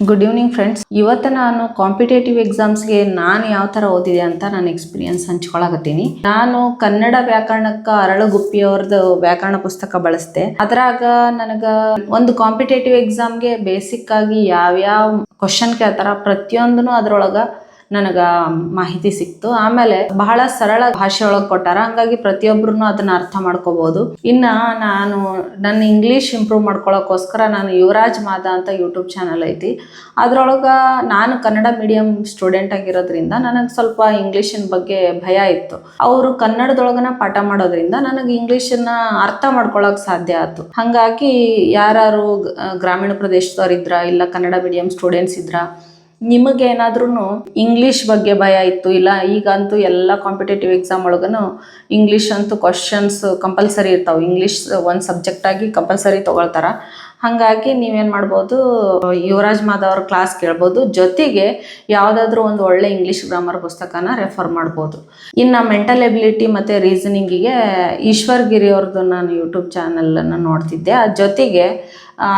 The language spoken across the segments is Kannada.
ಗುಡ್ ಈವ್ನಿಂಗ್ ಫ್ರೆಂಡ್ಸ್ ಇವತ್ತು ನಾನು ಕಾಂಪಿಟೇಟಿವ್ ಎಕ್ಸಾಮ್ಸ್ಗೆ ನಾನು ಯಾವ ಥರ ಓದಿದೆ ಅಂತ ನಾನು ಎಕ್ಸ್ಪೀರಿಯನ್ಸ್ ಹಂಚ್ಕೊಳಕತ್ತೀನಿ. ನಾನು ಕನ್ನಡ ವ್ಯಾಕರಣಕ್ಕೆ ಅರಳುಗುಪ್ಪಿ ಅವ್ರದ್ದು ವ್ಯಾಕರಣ ಪುಸ್ತಕ ಬಳಸಿದೆ. ಅದರಾಗ ನನಗೆ ಒಂದು ಕಾಂಪಿಟೇಟಿವ್ ಎಕ್ಸಾಮ್ಗೆ ಬೇಸಿಕ್ ಆಗಿ ಯಾವ್ಯಾವ ಕ್ವಶನ್ ಕೇಳ್ತಾರ ಪ್ರತಿಯೊಂದನು ಅದ್ರೊಳಗ ನನಗ ಮಾಹಿತಿ ಸಿಕ್ತು. ಆಮೇಲೆ ಬಹಳ ಸರಳ ಭಾಷೆ ಒಳಗೆ ಕೊಟ್ಟಾರ. ಹಂಗಾಗಿ ಪ್ರತಿಯೊಬ್ಬರೂ ಅದನ್ನ ಅರ್ಥ ಮಾಡ್ಕೋಬಹುದು ಇನ್ನ ನಾನು ನನ್ನ ಇಂಗ್ಲಿಷ್ ಇಂಪ್ರೂವ್ ಮಾಡ್ಕೊಳಕ್ಕೋಸ್ಕರ ನಾನು ಯುವರಾಜ್ ಮಾದ ಅಂತ ಯೂಟ್ಯೂಬ್ ಚಾನಲ್ ಐತಿ. ಅದ್ರೊಳಗ ನಾನು ಕನ್ನಡ ಮೀಡಿಯಂ ಸ್ಟೂಡೆಂಟ್ ಆಗಿರೋದ್ರಿಂದ ನನಗೆ ಸ್ವಲ್ಪ ಇಂಗ್ಲೀಷಿನ ಬಗ್ಗೆ ಭಯ ಇತ್ತು. ಅವರು ಕನ್ನಡದೊಳಗನ ಪಾಠ ಮಾಡೋದ್ರಿಂದ ನನಗೆ ಇಂಗ್ಲೀಷನ್ನ ಅರ್ಥ ಮಾಡ್ಕೊಳಕ್ ಸಾಧ್ಯ ಆಯ್ತು ಹಂಗಾಗಿ ಯಾರು ಗ್ರಾಮೀಣ ಪ್ರದೇಶದವರಿದ್ರ ಇಲ್ಲ ಕನ್ನಡ ಮೀಡಿಯಂ ಸ್ಟೂಡೆಂಟ್ಸ್ ಇದ್ರ ನಿಮಗೆ ಏನಾದ್ರೂ ಇಂಗ್ಲೀಷ್ ಬಗ್ಗೆ ಭಯ ಇತ್ತು. ಇಲ್ಲ, ಈಗಂತೂ ಎಲ್ಲ ಕಾಂಪಿಟೇಟಿವ್ ಎಕ್ಸಾಮ್ ಒಳಗೂ ಇಂಗ್ಲೀಷ್ ಅಂತೂ ಕ್ವಶನ್ಸ್ ಕಂಪಲ್ಸರಿ ಇರ್ತಾವೆ. ಇಂಗ್ಲೀಷ್ ಒಂದು ಸಬ್ಜೆಕ್ಟಾಗಿ ಕಂಪಲ್ಸರಿ ತಗೊಳ್ತಾರ. ಹಾಗಾಗಿ ನೀವೇನು ಮಾಡ್ಬೋದು, ಯುವರಾಜ್ ಮಾಧವ್ ಅವ್ರ ಕ್ಲಾಸ್ ಕೇಳ್ಬೋದು. ಜೊತೆಗೆ ಯಾವುದಾದ್ರೂ ಒಂದು ಒಳ್ಳೆ ಇಂಗ್ಲೀಷ್ ಗ್ರಾಮರ್ ಪುಸ್ತಕನ ರೆಫರ್ ಮಾಡ್ಬೋದು. ಇನ್ನು ಮೆಂಟಲ್ ಎಬಿಲಿಟಿ ಮತ್ತು ರೀಸನಿಂಗಿಗೆ ಈಶ್ವರ್ ಗಿರಿ ಅವ್ರದ್ದು ನಾನು ಯೂಟ್ಯೂಬ್ ಚಾನಲನ್ನು ನೋಡ್ತಿದ್ದೆ. ಆ ಜೊತೆಗೆ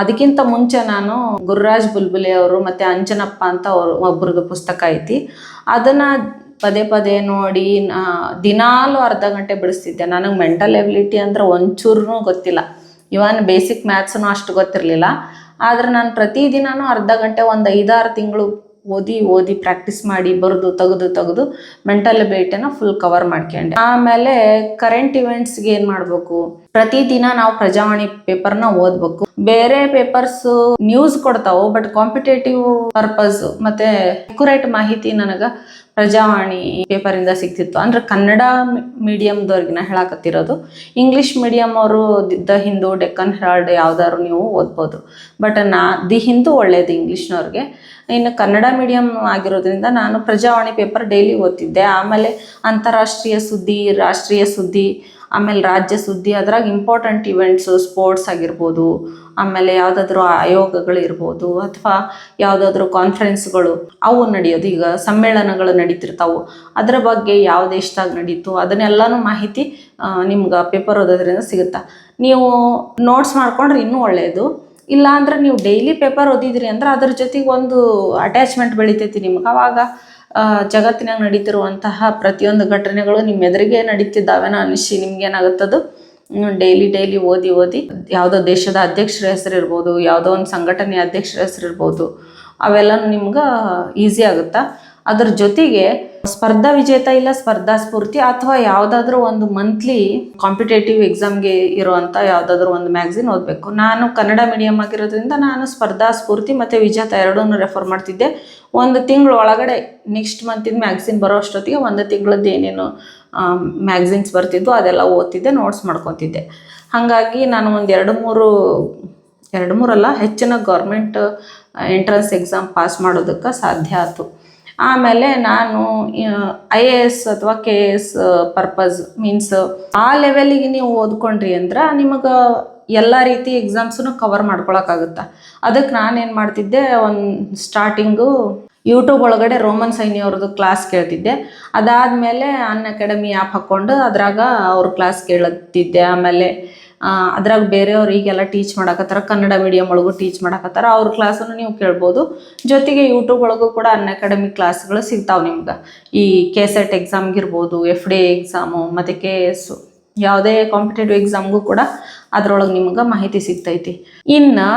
ಅದಕ್ಕಿಂತ ಮುಂಚೆ ನಾನು ಗುರುರಾಜ್ ಬುಲ್ಬುಲೆ ಅವರು ಮತ್ತು ಅಂಜನಪ್ಪ ಅಂತ ಅವರು ಒಬ್ರದ್ದು ಪುಸ್ತಕ ಐತಿ. ಅದನ್ನು ಪದೇ ಪದೇ ನೋಡಿ ದಿನಾಲು ಅರ್ಧ ಗಂಟೆ ಬಿಡಿಸ್ತಿದ್ದೆ. ನನಗೆ ಮೆಂಟಲ್ ಎಬಿಲಿಟಿ ಅಂದ್ರೆ ಒಂಚೂರು ಗೊತ್ತಿಲ್ಲ. ಇವನ್ ಬೇಸಿಕ್ ಮ್ಯಾಥ್ಸೂ ಅಷ್ಟು ಗೊತ್ತಿರಲಿಲ್ಲ. ಆದ್ರೆ ನಾನು ಪ್ರತಿದಿನನೂ ಅರ್ಧ ಗಂಟೆ ಒಂದು ಐದಾರು ತಿಂಗಳು ಓದಿ ಓದಿ ಪ್ರಾಕ್ಟೀಸ್ ಮಾಡಿ ಬರೆದು, ತೆಗೆದು ತೆಗೆದು ಮೆಂಟಲ್ ಎಬಿಲಿಟಿನ ಫುಲ್ ಕವರ್ ಮಾಡ್ಕೊಂಡೆ. ಆಮೇಲೆ ಕರೆಂಟ್ ಇವೆಂಟ್ಸ್ಗೆ ಏನು ಮಾಡಬೇಕು? ಪ್ರತಿದಿನ ನಾವು ಪ್ರಜಾವಾಣಿ ಪೇಪರ್ನ ಓದ್ಬೇಕು. ಬೇರೆ ಪೇಪರ್ಸ್ ನ್ಯೂಸ್ ಕೊಡ್ತಾವು, ಬಟ್ ಕಾಂಪಿಟೇಟಿವ್ ಪರ್ಪಸ್ ಮತ್ತೆ ಅಕ್ಯುರೇಟ್ ಮಾಹಿತಿ ನನಗ ಪ್ರಜಾವಾಣಿ ಪೇಪರ್ ಇಂದ ಸಿಗ್ತಿತ್ತು. ಅಂದ್ರೆ ಕನ್ನಡ ಮೀಡಿಯಂದವ್ರಿಗಿನ ಹೇಳಕತ್ತಿರೋದು, ಇಂಗ್ಲಿಷ್ ಮೀಡಿಯಂ ಅವರು ದ ಹಿಂದೂ, ಡೆಕ್ಕನ್, ಹೆರಾಲ್ಡ್ ಯಾವ್ದಾದ್ರು ನೀವು ಓದ್ಬೋದು. ಬಟ್ ನಾ, ದಿ ಹಿಂದೂ ಒಳ್ಳೇದು ಇಂಗ್ಲೀಷ್ನವ್ರಿಗೆ. ಇನ್ನು ಕನ್ನಡ ಮೀಡಿಯಂ ಆಗಿರೋದ್ರಿಂದ ನಾನು ಪ್ರಜಾವಾಣಿ ಪೇಪರ್ ಡೈಲಿ ಓದ್ತಿದ್ದೆ. ಆಮೇಲೆ ಅಂತಾರಾಷ್ಟ್ರೀಯ ಸುದ್ದಿ, ರಾಷ್ಟ್ರೀಯ ಸುದ್ದಿ ಆಮೇಲೆ ರಾಜ್ಯ ಸುದ್ದಿ, ಅದ್ರಾಗ ಇಂಪಾರ್ಟೆಂಟ್ ಇವೆಂಟ್ಸು ಸ್ಪೋರ್ಟ್ಸ್ ಆಗಿರ್ಬೋದು, ಆಮೇಲೆ ಯಾವುದಾದ್ರೂ ಆಯೋಗಗಳು ಇರ್ಬೋದು, ಅಥವಾ ಯಾವುದಾದ್ರೂ ಕಾನ್ಫರೆನ್ಸ್ಗಳು ಅವು ನಡೆಯೋದು. ಈಗ ಸಮ್ಮೇಳನಗಳು ನಡೀತಿರ್ತಾವು. ಅದರ ಬಗ್ಗೆ ಯಾವ ದೇಶದಾಗ ನಡೀತು, ಅದನ್ನೆಲ್ಲನೂ ಮಾಹಿತಿ ನಿಮ್ಗೆ ಪೇಪರ್ ಓದೋದ್ರಿಂದ ಸಿಗುತ್ತಾ. ನೀವು ನೋಟ್ಸ್ ಮಾಡ್ಕೊಂಡ್ರೆ ಇನ್ನೂ ಒಳ್ಳೆಯದು ಇಲ್ಲ ಅಂದ್ರೆ ನೀವು ಡೈಲಿ ಪೇಪರ್ ಓದಿದ್ರಿ ಅಂದ್ರೆ ಅದ್ರ ಜೊತೆಗೆ ಒಂದು ಅಟ್ಯಾಚ್ಮೆಂಟ್ ಬೆಳಿತೈತಿ ನಿಮ್ಗೆ. ಅವಾಗ ಜಗತ್ತಿನಾಗ ನಡೀತಿರುವಂತಹ ಪ್ರತಿಯೊಂದು ಘಟನೆಗಳು ನಿಮ್ಮ ಎದುರಿಗೆ ನಡೀತಿದ್ದಾವೇನೋ ಅನಿಸಿ ನಿಮ್ಗೆ ಏನಾಗುತ್ತದು ಡೈಲಿ ಡೈಲಿ ಓದಿ ಓದಿ. ಯಾವುದೋ ದೇಶದ ಅಧ್ಯಕ್ಷರ ಹೆಸರು ಇರ್ಬೋದು, ಯಾವುದೋ ಒಂದು ಸಂಘಟನೆಯ ಅಧ್ಯಕ್ಷರ ಹೆಸರು ಇರ್ಬೋದು ಅವೆಲ್ಲ ನಿಮ್ಗೆ ಈಸಿ ಆಗುತ್ತಾ? ಅದ್ರ ಜೊತೆಗೆ ಸ್ಪರ್ಧಾ ವಿಜೇತ ಇಲ್ಲ, ಸ್ಪರ್ಧಾ ಸ್ಫೂರ್ತಿ ಅಥವಾ ಯಾವುದಾದ್ರೂ ಒಂದು ಮಂತ್ಲಿ ಕಾಂಪಿಟೇಟಿವ್ ಎಕ್ಸಾಮ್ಗೆ ಇರುವಂತ ಯಾವುದಾದ್ರೂ ಒಂದು ಮ್ಯಾಗ್ಝಿನ್ ಓದಬೇಕು. ನಾನು ಕನ್ನಡ ಮೀಡಿಯಮ್ ಆಗಿರೋದ್ರಿಂದ ನಾನು ಸ್ಪರ್ಧಾ ಸ್ಫೂರ್ತಿ ಮತ್ತು ವಿಜೇತ ಎರಡನ್ನೂ ರೆಫರ್ ಮಾಡ್ತಿದ್ದೆ. ಒಂದು ತಿಂಗಳ ಒಳಗಡೆ ನೆಕ್ಸ್ಟ್ ಮಂತಿನ ಮ್ಯಾಗ್ಝಿನ್ ಬರೋ ಅಷ್ಟೊತ್ತಿಗೆ ಒಂದು ತಿಂಗಳದ್ದು ಏನೇನು ಮ್ಯಾಗ್ಝಿನ್ಸ್ ಬರ್ತಿದ್ವು, ಅದೆಲ್ಲ ಓದ್ತಿದ್ದೆ ನೋಟ್ಸ್ ಮಾಡ್ಕೊತಿದ್ದೆ. ಹಾಗಾಗಿ ನಾನು ಒಂದು ಎರಡು ಮೂರು, ಎರಡು ಮೂರಲ್ಲ, ಹೆಚ್ಚಿನ ಗೌರ್ಮೆಂಟ್ ಎಂಟ್ರೆನ್ಸ್ ಎಕ್ಸಾಮ್ ಪಾಸ್ ಮಾಡೋದಕ್ಕೆ ಸಾಧ್ಯ ಆಯ್ತು ಆಮೇಲೆ ನಾನು ಐ ಎ ಎಸ್ ಅಥವಾ K A S purpose means ಆ ಲೆವೆಲಿಗೆ ನೀವು ಓದ್ಕೊಂಡ್ರಿ ಅಂದ್ರೆ ನಿಮಗೆ ಎಲ್ಲ ರೀತಿ ಎಕ್ಸಾಮ್ಸನ್ನು ಕವರ್ ಮಾಡ್ಕೊಳಕ್ಕಾಗುತ್ತೆ. ಅದಕ್ಕೆ ನಾನೇನು ಮಾಡ್ತಿದ್ದೆ, ಒಂದು ಸ್ಟಾರ್ಟಿಂಗು ಯೂಟ್ಯೂಬ್ ಒಳಗಡೆ ರೋಮನ್ ಸೈನಿ ಅವ್ರದ್ದು ಕ್ಲಾಸ್ ಕೇಳ್ತಿದ್ದೆ. ಅದಾದಮೇಲೆ ಅನ್ ಅಕಾಡೆಮಿ ಆ್ಯಪ್ ಹಾಕ್ಕೊಂಡು ಅದ್ರಾಗ ಅವ್ರ ಕ್ಲಾಸ್ ಕೇಳುತ್ತಿದ್ದೆ ಆಮೇಲೆ ಅದ್ರಾಗ ಬೇರೆಯವ್ರು ಈಗೆಲ್ಲ ಟೀಚ್ ಮಾಡಕತ್ತಾರ, ಕನ್ನಡ ಮೀಡಿಯಂ ಒಳಗೂ ಟೀಚ್ ಮಾಡಕತ್ತಾರ, ಅವ್ರ ಕ್ಲಾಸನ್ನು ನೀವು ಕೇಳ್ಬೋದು. ಜೊತೆಗೆ ಯೂಟ್ಯೂಬ್ ಒಳಗೂ ಕೂಡ ಅನ್ ಅಕಾಡೆಮಿ ಕ್ಲಾಸ್ಗಳು ಸಿಗ್ತಾವೆ ನಿಮ್ಗೆ. ಈ ಕೆ ಸೆಟ್ ಎಕ್ಸಾಮ್ಗಿರ್ಬೋದು ಎಫ್ ಡಿ ಎಕ್ಸಾಮು ಮತ್ತು ಕೆ ಎಸ್ ಯಾವುದೇ ಕಾಂಪಿಟೇಟಿವ್ ಎಕ್ಸಾಮ್ಗೂ ಕೂಡ ಅದರೊಳಗೆ ನಿಮ್ಗೆ ಮಾಹಿತಿ ಸಿಗ್ತೈತಿ. ಇನ್ನು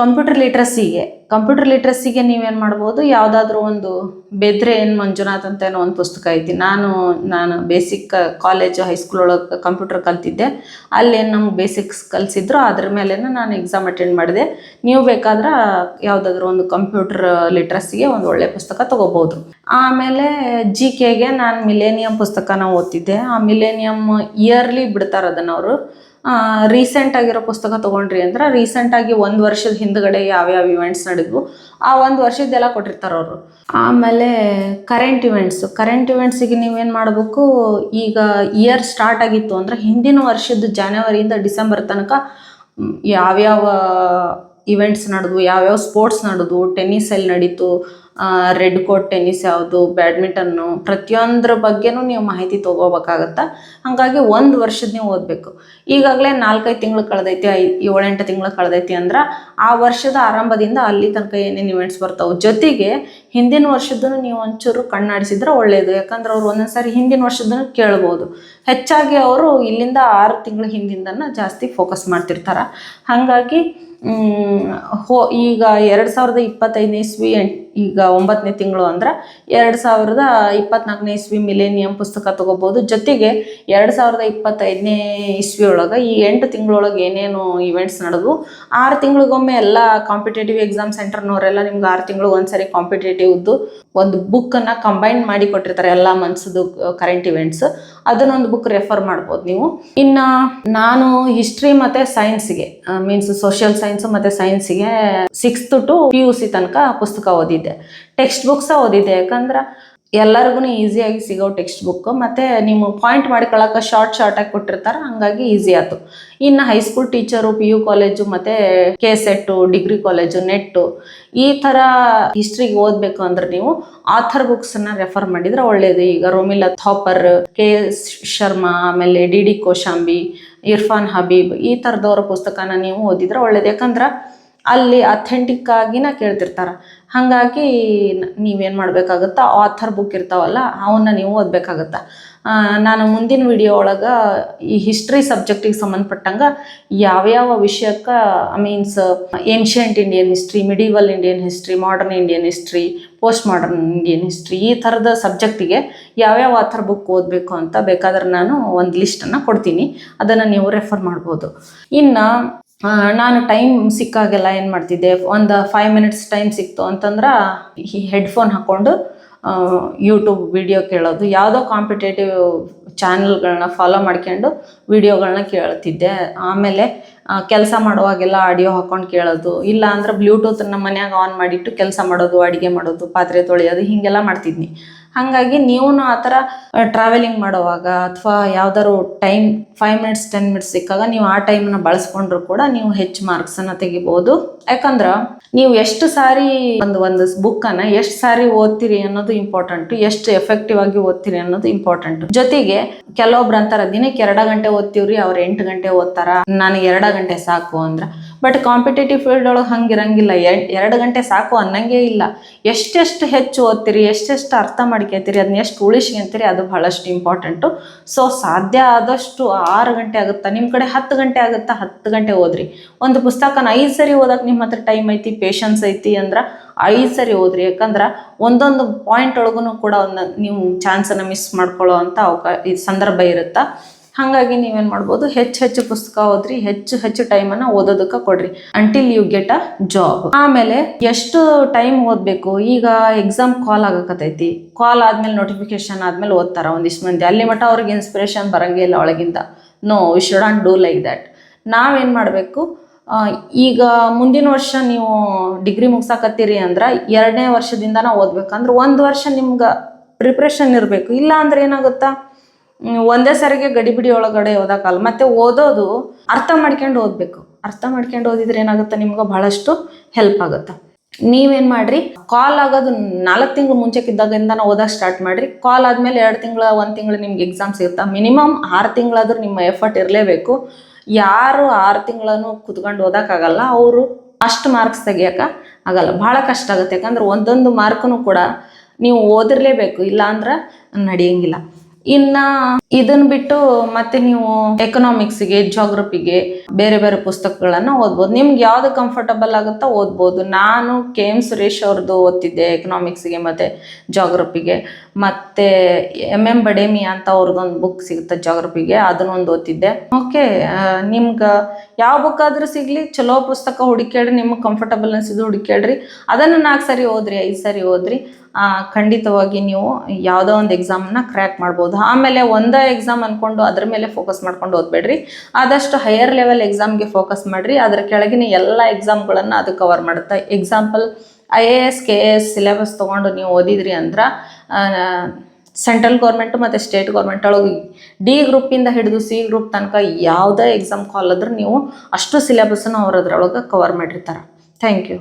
ಕಂಪ್ಯೂಟರ್ ಲಿಟ್ರಸಿಗೆ ಕಂಪ್ಯೂಟರ್ ಲಿಟ್ರಸಿಗೆ ನೀವೇನು ಮಾಡ್ಬೋದು? ಯಾವುದಾದ್ರೂ ಒಂದು ಬೆದ್ರೆ ಏನು ಮಂಜುನಾಥ್ ಅಂತ ಏನೋ ಒಂದು ಪುಸ್ತಕ ಐತಿ. ನಾನು ನಾನು ಬೇಸಿಕ್ ಕಾಲೇಜು ಹೈಸ್ಕೂಲ್ ಒಳಗೆ ಕಂಪ್ಯೂಟರ್ ಕಲ್ತಿದ್ದೆ. ಅಲ್ಲೇನು ನಮ್ಗೆ ಬೇಸಿಕ್ಸ್ ಕಲಿಸಿದ್ರು. ಅದ್ರ ಮೇಲೆ ನಾನು ಎಕ್ಸಾಮ್ ಅಟೆಂಡ್ ಮಾಡಿದೆ. ನೀವು ಬೇಕಾದ್ರೆ ಯಾವುದಾದ್ರೂ ಒಂದು ಕಂಪ್ಯೂಟರ್ ಲಿಟ್ರಸಿಗೆ ಒಂದು ಒಳ್ಳೆ ಪುಸ್ತಕ ತೊಗೋಬೋದು. ಆಮೇಲೆ ಜಿ ಕೆಗೆ ನಾನು ಮಿಲೇನಿಯಂ ಪುಸ್ತಕನ ಓದ್ತಿದ್ದೆ. ಆ ಮಿಲೇನಿಯಂ ಇಯರ್ಲಿ ಬಿಡ್ತಾರೆ ಅದನ್ನು ಅವರು. ರೀಸೆಂಟ್ ಆಗಿರೋ ಪುಸ್ತಕ ತೊಗೊಂಡ್ರಿ ಅಂದ್ರೆ ರೀಸೆಂಟಾಗಿ ಒಂದು ವರ್ಷದ ಹಿಂದ್ಗಡೆ ಯಾವ್ಯಾವ ಇವೆಂಟ್ಸ್ ನಡೆದ್ವು, ಆ ಒಂದು ವರ್ಷದ್ದೆಲ್ಲ ಕೊಟ್ಟಿರ್ತಾರೆ ಅವರು. ಆಮೇಲೆ ಕರೆಂಟ್ ಇವೆಂಟ್ಸು ಕರೆಂಟ್ ಇವೆಂಟ್ಸಿಗೆ ನೀವೇನು ಮಾಡಬೇಕು, ಈಗ ಇಯರ್ ಸ್ಟಾರ್ಟ್ ಆಗಿತ್ತು ಅಂದ್ರೆ ಹಿಂದಿನ ವರ್ಷದ ಜಾನ್ವರಿಯಿಂದ ಡಿಸೆಂಬರ್ ತನಕ ಯಾವ್ಯಾವ ಇವೆಂಟ್ಸ್ ನಡೆದ್ವು, ಯಾವ್ಯಾವ ಸ್ಪೋರ್ಟ್ಸ್ ನಡೆದ್ವು ಟೆನ್ನಿಸ್ ಎಲ್ಲಿ ನಡೀತು ರೆಡ್ ಕೋಟ್ ಟೆನ್ನಿಸ್ ಯಾವುದು ಬ್ಯಾಡ್ಮಿಂಟನ್ನು ಪ್ರತಿಯೊಂದ್ರ ಬಗ್ಗೆನೂ ನೀವು ಮಾಹಿತಿ ತೊಗೋಬೇಕಾಗತ್ತೆ? ಹಾಗಾಗಿ ಒಂದು ವರ್ಷದ ನೀವು ಓದಬೇಕು. ಈಗಾಗಲೇ ನಾಲ್ಕೈದು ತಿಂಗಳು ಕಳೆದೈತಿ, ಐ, ಏಳೆಂಟು ತಿಂಗಳು ಕಳೆದೈತಿ ಅಂದ್ರೆ ಆ ವರ್ಷದ ಆರಂಭದಿಂದ ಅಲ್ಲಿ ತನಕ ಏನೇನು ಇವೆಂಟ್ಸ್ ಬರ್ತಾವೆ? ಜೊತೆಗೆ ಹಿಂದಿನ ವರ್ಷದನ್ನು ನೀವು ಒಂಚೂರು ಕಣ್ಣಾಡಿಸಿದ್ರೆ ಒಳ್ಳೆಯದು ಯಾಕಂದ್ರೆ ಅವ್ರು ಒಂದೊಂದು ಸಾರಿ ಹಿಂದಿನ ವರ್ಷದನ್ನು ಕೇಳ್ಬೋದು. ಹೆಚ್ಚಾಗಿ ಅವರು ಇಲ್ಲಿಂದ ಆರು ತಿಂಗಳ ಹಿಂದಿಂದನ ಜಾಸ್ತಿ ಫೋಕಸ್ ಮಾಡ್ತಿರ್ತಾರೆ. ಹಾಗಾಗಿ ಹೋ, ಈಗ ಎರಡು ಸಾವಿರದ ಇಪ್ಪತ್ತೈದನೇ ಇಸ್ವಿ ಎಂಟ್- ಈಗ ಒಂಬತ್ತನೇ ತಿಂಗಳು ಅಂದ್ರೆ ಎರಡು ಸಾವಿರದ ಇಪ್ಪತ್ನಾಲ್ಕನೇ ಇಸ್ವಿ ಮಿಲೇನಿಯಂ ಪುಸ್ತಕ ತಗೋಬೋದು. ಜೊತೆಗೆ ಎರಡು ಸಾವಿರದ ಇಪ್ಪತ್ತೈದನೇ ಇಸ್ವಿ ಒಳಗೆ ಈ ಎಂಟು ತಿಂಗಳೊಳಗೆ ಏನೇನು ಇವೆಂಟ್ಸ್ ನಡೆದು ಆರು ತಿಂಗಳಿಗೊಮ್ಮೆ ಎಲ್ಲ ಕಾಂಪಿಟೇಟಿವ್ ಎಕ್ಸಾಮ್ ಸೆಂಟರ್ನವರೆಲ್ಲ ನಿಮ್ಗೆ ಆರು ತಿಂಗಳು ಒಂದ್ಸರಿ ಕಾಂಪಿಟೇಟಿವ್ದು ಒಂದು ಬುಕ್ಕನ್ನು ಕಂಬೈನ್ ಮಾಡಿ ಕೊಟ್ಟಿರ್ತಾರೆ ಎಲ್ಲ ಮಂತ್ಸ್ದು ಕರೆಂಟ್ ಇವೆಂಟ್ಸ್ ಅದನ್ನೊಂದು ಬುಕ್ ರೆಫರ್ ಮಾಡ್ಬೋದು ನೀವು. ಇನ್ನು ನಾನು ಹಿಸ್ಟ್ರಿ ಮತ್ತು ಸೈನ್ಸ್ಗೆ ಮೀನ್ಸ್ ಸೋಷಿಯಲ್ ಸೈನ್ಸ್ ಮತ್ತು ಸೈನ್ಸ್ಗೆ sixth to P U C ತನಕ ಪುಸ್ತಕ ಓದಿದ್ದೆ. ಟೆಕ್ಸ್ಟ್ ಬುಕ್ಸ ಓದಿದ್ದೆ. ಯಾಕಂದ್ರೆ ಎಲ್ಲರಿಗೂ ಈಸಿಯಾಗಿ ಸಿಗೋ ಟೆಕ್ಸ್ಟ್ ಬುಕ್ ಮತ್ತು ನೀವು ಪಾಯಿಂಟ್ ಮಾಡ್ಕೊಳಕ್ಕೆ ಶಾರ್ಟ್ ಶಾರ್ಟ್ ಆಗಿ ಕೊಟ್ಟಿರ್ತಾರೆ, ಹಂಗಾಗಿ ಈಸಿ ಆಯ್ತು ಇನ್ನು high school teacher P U college ಮತ್ತು K SET degree college NET ಈ ಥರ ಹಿಸ್ಟ್ರಿಗೆ ಓದಬೇಕು ಅಂದ್ರೆ ನೀವು ಆಥರ್ ಬುಕ್ಸನ್ನ ರೆಫರ್ ಮಾಡಿದ್ರೆ ಒಳ್ಳೆಯದು ಈಗ ರೋಮಿಲಾ ಥಾಪರ್, ಕೆ ಎಸ್ ಶರ್ಮಾ, ಆಮೇಲೆ ಡಿ ಡಿ ಕೋಶಾಂಬಿ, ಇರ್ಫಾನ್ ಹಬೀಬ್ ಈ ಥರದವರ ಪುಸ್ತಕನ ನೀವು ಓದಿದ್ರೆ ಒಳ್ಳೇದು. ಯಾಕಂದ್ರೆ ಅಲ್ಲಿ ಅಥೆಂಟಿಕ್ ಆಗಿನ ಕೇಳ್ತಿರ್ತಾರೆ. ಹಾಗಾಗಿ ನೀವೇನು ಮಾಡಬೇಕಾಗುತ್ತಾ ಆಥರ್ ಬುಕ್ ಇರ್ತಾವಲ್ಲ ಅವನ್ನ ನೀವು ಓದಬೇಕಾಗತ್ತೆ. ನಾನು ಮುಂದಿನ ವಿಡಿಯೋ ಒಳಗೆ ಈ ಹಿಸ್ಟ್ರಿ ಸಬ್ಜೆಕ್ಟಿಗೆ ಸಂಬಂಧಪಟ್ಟಂಗೆ ಯಾವ್ಯಾವ ವಿಷಯಕ್ಕೆ means ancient Indian history medieval Indian history modern Indian history post modern Indian history ಈ ಥರದ ಸಬ್ಜೆಕ್ಟಿಗೆ ಯಾವ್ಯಾವ ಆಥರ್ ಬುಕ್ ಓದಬೇಕು ಅಂತ ಬೇಕಾದ್ರೆ ನಾನು ಒಂದು ಲಿಸ್ಟನ್ನು ಕೊಡ್ತೀನಿ. ಅದನ್ನು ನೀವು ರೆಫರ್ ಮಾಡ್ಬೋದು. ಇನ್ನು ನಾನು ಟೈಮ್ ಸಿಕ್ಕಾಗೆಲ್ಲ ಏನು ಮಾಡ್ತಿದ್ದೆ, ಒಂದು ಫೈವ್ ಮಿನಿಟ್ಸ್ ಟೈಮ್ ಸಿಕ್ತು ಅಂತಂದ್ರೆ ಈ ಹೆಡ್ಫೋನ್ ಹಾಕ್ಕೊಂಡು ಯೂಟ್ಯೂಬ್ ವಿಡಿಯೋ ಕೇಳೋದು, ಯಾವುದೋ ಕಾಂಪಿಟೇಟಿವ್ ಚಾನಲ್ಗಳನ್ನ ಫಾಲೋ ಮಾಡ್ಕೊಂಡು ವಿಡಿಯೋಗಳನ್ನ ಕೇಳ್ತಿದ್ದೆ. ಆಮೇಲೆ ಕೆಲಸ ಮಾಡುವಾಗೆಲ್ಲ ಆಡಿಯೋ ಹಾಕ್ಕೊಂಡು ಕೇಳೋದು, ಇಲ್ಲ ಅಂದ್ರೆ ಬ್ಲೂಟೂತ್ ನಮ್ಮ ಮನ್ಯಾಗ ಆನ್ ಮಾಡಿಟ್ಟು ಕೆಲಸ ಮಾಡೋದು, ಅಡುಗೆ ಮಾಡೋದು, ಪಾತ್ರೆ ತೊಳೆಯೋದು, ಹೀಗೆಲ್ಲ ಮಾಡ್ತಿದ್ನಿ. ಹಾಗಾಗಿ ನೀವು ಆ ಥರ ಟ್ರಾವೆಲಿಂಗ್ ಮಾಡುವಾಗ ಅಥವಾ ಯಾವ್ದಾದ್ರು time five minutes ten minutes ಸಿಕ್ಕಾಗ ನೀವು ಆ ಟೈಮ್ನ ಬಳಸ್ಕೊಂಡ್ರು ಕೂಡ ನೀವು ಹೆಚ್ಚು ಮಾರ್ಕ್ಸನ್ನು ತೆಗಿಬೋದು. ಯಾಕಂದ್ರೆ ನೀವು ಎಷ್ಟು ಸಾರಿ ಒಂದು ಒಂದು ಬುಕ್ಕನ್ನು ಎಷ್ಟು ಸಾರಿ ಓದ್ತೀರಿ ಅನ್ನೋದು ಇಂಪಾರ್ಟೆಂಟ್ ಎಷ್ಟು ಎಫೆಕ್ಟಿವ್ ಆಗಿ ಓದ್ತೀರಿ ಅನ್ನೋದು ಇಂಪಾರ್ಟೆಂಟ್ ಜೊತೆಗೆ ಕೆಲವೊಬ್ರು ಅಂತಾರ ದಿನಕ್ಕೆ ಎರಡು ಗಂಟೆ ಓದ್ತೀವ್ರಿ, ಅವ್ರು ಎಂಟು ಗಂಟೆ ಓದ್ತಾರ, ನನಗೆ ಎರಡ ಗಂಟೆ ಸಾಕು ಅಂದ್ರೆ. ಬಟ್ ಕಾಂಪಿಟೇಟಿವ್ ಫೀಲ್ಡ್ ಒಳಗೆ ಹಂಗಿರಂಗಿಲ್ಲ. ಎರಡು ಗಂಟೆ ಸಾಕು ಅನ್ನಂಗೆ ಇಲ್ಲ. ಎಷ್ಟೆಷ್ಟು ಹೆಚ್ಚು ಓದ್ತೀರಿ, ಎಷ್ಟೆಷ್ಟು ಅರ್ಥ ಮಾಡ್ಕೊತೀರಿ ಅದನ್ನ ಎಷ್ಟು ಉಳಿಸ್ಕೊಂತೀರಿ, ಅದು ಬಹಳಷ್ಟು ಇಂಪಾರ್ಟೆಂಟು ಸೊ ಸಾಧ್ಯ ಆದಷ್ಟು ಆರು ಗಂಟೆ ಆಗುತ್ತಾ? ನಿಮ್ಮ ಕಡೆ ಹತ್ತು ಗಂಟೆ ಆಗುತ್ತಾ? ಹತ್ತು ಗಂಟೆ ಓದ್ರಿ. ಒಂದು ಪುಸ್ತಕನ ಐದು ಸರಿ ಓದಕ್ಕೆ ನಿಮ್ಮ ಹತ್ರ ಟೈಮ್ ಐತಿ ಪೇಷನ್ಸ್ ಐತಿ ಅಂದ್ರೆ ಐದು ಸರಿ ಓದ್ರಿ. ಯಾಕಂದ್ರೆ ಒಂದೊಂದು ಪಾಯಿಂಟ್ ಒಳಗೂ ಕೂಡ ಒಂದು ನೀವು ಚಾನ್ಸನ್ನು ಮಿಸ್ ಮಾಡ್ಕೊಳ್ಳೋ ಅಂತ ಅವಕಾಶ ಸಂದರ್ಭ ಇರುತ್ತಾ? ಹಾಗಾಗಿ ನೀವೇನು ಮಾಡ್ಬೋದು, ಹೆಚ್ಚು ಹೆಚ್ಚು ಪುಸ್ತಕ ಓದ್ರಿ, ಹೆಚ್ಚು ಹೆಚ್ಚು ಟೈಮನ್ನು ಓದೋದಕ್ಕೆ ಕೊಡ್ರಿ until you get a job ಆಮೇಲೆ ಎಷ್ಟು ಟೈಮ್ ಓದಬೇಕು? ಈಗ ಎಕ್ಸಾಮ್ ಕಾಲ್ ಆಗಕತ್ತೈತಿ. ಕಾಲ್ ಆದ್ಮೇಲೆ ನೋಟಿಫಿಕೇಶನ್ ಆದ್ಮೇಲೆ ಓದ್ತಾರ ಒಂದಿಷ್ಟು ಮಂದಿ. ಅಲ್ಲಿ ಮಟ್ಟ ಅವ್ರಿಗೆ ಇನ್ಸ್ಪಿರೇಷನ್ ಬರಂಗೇ ಇಲ್ಲ ಒಳಗಿಂದ no we should on do like that ನಾವೇನು ಮಾಡಬೇಕು? ಈಗ ಮುಂದಿನ ವರ್ಷ ನೀವು ಡಿಗ್ರಿ ಮುಗ್ಸಾಕತ್ತೀರಿ ಅಂದ್ರೆ ಎರಡನೇ ವರ್ಷದಿಂದನ ಓದ್ಬೇಕಂದ್ರೆ ಒಂದು ವರ್ಷ ನಿಮ್ಗೆ ಪ್ರಿಪ್ರೇಷನ್ ಇರಬೇಕು. ಇಲ್ಲ ಅಂದ್ರೆ ಏನಾಗುತ್ತಾ? ಒಂದೇ ಸರಿಗೆ ಗಡಿಬಿಡಿ ಒಳಗಡೆ ಓದಕ್ಕಲ್ಲ ಮತ್ತೆ ಓದೋದು ಅರ್ಥ ಮಾಡ್ಕೊಂಡು ಓದಬೇಕು. ಅರ್ಥ ಮಾಡ್ಕೊಂಡು ಓದಿದ್ರೆ ಏನಾಗುತ್ತೆ? ನಿಮ್ಗೆ ಬಹಳಷ್ಟು ಹೆಲ್ಪ್ ಆಗುತ್ತೆ. ನೀವೇನು ಮಾಡ್ರಿ? ಕಾಲ್ ಆಗೋದು ನಾಲ್ಕು ತಿಂಗಳು ಮುಂಚೆಕ್ಕಿದ್ದಾಗಿಂದನ ಓದಕ್ಕೆ ಸ್ಟಾರ್ಟ್ ಮಾಡ್ರಿ. ಕಾಲ್ ಆದಮೇಲೆ ಎರಡು ತಿಂಗಳ, ಒಂದು ತಿಂಗಳು ನಿಮ್ಗೆ ಎಕ್ಸಾಮ್ ಸಿಗುತ್ತಾ ಮಿನಿಮಮ್ ಆರು ತಿಂಗಳಾದರೂ ನಿಮ್ಮ ಎಫರ್ಟ್ ಇರಲೇಬೇಕು. ಯಾರು ಆರು ತಿಂಗಳನ್ನು ಕುತ್ಕೊಂಡು ಓದೋಕ್ಕಾಗಲ್ಲ ಅವರು ಅಷ್ಟು ಮಾರ್ಕ್ಸ್ ತೆಗಿಯೋಕೆ ಆಗಲ್ಲ. ಭಾಳ ಕಷ್ಟ ಆಗುತ್ತೆ. ಯಾಕಂದ್ರೆ ಒಂದೊಂದು ಮಾರ್ಕ್ನು ಕೂಡ ನೀವು ಓದಿರ್ಲೇಬೇಕು. ಇಲ್ಲಾಂದ್ರೆ ನಡೆಯಂಗಿಲ್ಲ. ಇನ್ನು ಇದನ್ ಬಿಟ್ಟು ಮತ್ತೆ ನೀವು ಎಕನಾಮಿಕ್ಸ್ಗೆ ಜಾಗ್ರಫಿಗೆ ಬೇರೆ ಬೇರೆ ಪುಸ್ತಕಗಳನ್ನ ಓದ್ಬೋದು. ನಿಮ್ಗೆ ಯಾವ್ದು ಕಂಫರ್ಟಬಲ್ ಆಗುತ್ತೋ ಓದ್ಬೋದು. ನಾನು ಕೆ ಎಂ ಸುರೇಶ್ ಅವ್ರದ್ದು ಓದ್ತಿದ್ದೆ ಎಕನಾಮಿಕ್ಸ್ಗೆ ಮತ್ತೆ ಜಾಗ್ರಫಿಗೆ ಮತ್ತು ಎಂ ಎಂ ಬಡೇಮಿ ಅಂತ ಅವ್ರದ್ದೊಂದು ಬುಕ್ ಸಿಗುತ್ತೆ ಜಾಗ್ರಫಿಗೆ ಅದನ್ನೊಂದು ಓದ್ತಿದ್ದೆ. ಓಕೆ ನಿಮ್ಗೆ ಯಾವ ಬುಕ್ ಆದರೂ ಸಿಗಲಿ, ಚಲೋ ಪುಸ್ತಕ ಹುಡುಕ್ಯಾಡ್ರಿ, ನಿಮ್ಗೆ ಕಂಫರ್ಟಬಲ್ ಇದು ಹುಡುಕ್ಯಾಡ್ರಿ. ಅದನ್ನು ನಾಲ್ಕು ಸರಿ ಓದ್ರಿ, ಐದು ಸರಿ ಓದ್ರಿ. ಖಂಡಿತವಾಗಿ ನೀವು ಯಾವುದೋ ಒಂದು ಎಕ್ಸಾಮನ್ನ ಕ್ರ್ಯಾಕ್ ಮಾಡ್ಬೋದು. ಆಮೇಲೆ ಒಂದೇ ಎಕ್ಸಾಮ್ ಅಂದ್ಕೊಂಡು ಅದ್ರ ಮೇಲೆ ಫೋಕಸ್ ಮಾಡ್ಕೊಂಡು ಓದ್ಬೇಡ್ರಿ. ಆದಷ್ಟು ಹೈಯರ್ ಲೆವೆಲ್ ಎಕ್ಸಾಮ್ಗೆ ಫೋಕಸ್ ಮಾಡಿರಿ. ಅದರ ಕೆಳಗಿನ ಎಲ್ಲ ಎಕ್ಸಾಮ್ಗಳನ್ನು ಅದು ಕವರ್ ಮಾಡುತ್ತೆ. Example I A S K A S syllabus ತೊಗೊಂಡು ನೀವು ಓದಿದ್ರಿ ಅಂದ್ರೆ ಸೆಂಟ್ರಲ್ ಗೌರ್ಮೆಂಟ್ ಮತ್ತು ಸ್ಟೇಟ್ ಗೌರ್ಮೆಂಟ್ ಒಳಗೆ ಡಿ ಗ್ರೂಪಿಂದ ಹಿಡಿದು ಸಿ ಗ್ರೂಪ್ ತನಕ ಯಾವುದೇ ಎಕ್ಸಾಮ್ ಕಾಲ್ ಆದ್ರೂ ನೀವು ಅಷ್ಟು ಸಿಲೆಬಸ್ಸನ್ನು ಅವ್ರು ಅದ್ರೊಳಗೆ ಕವರ್ ಮಾಡಿರ್ತಾರೆ. Thank you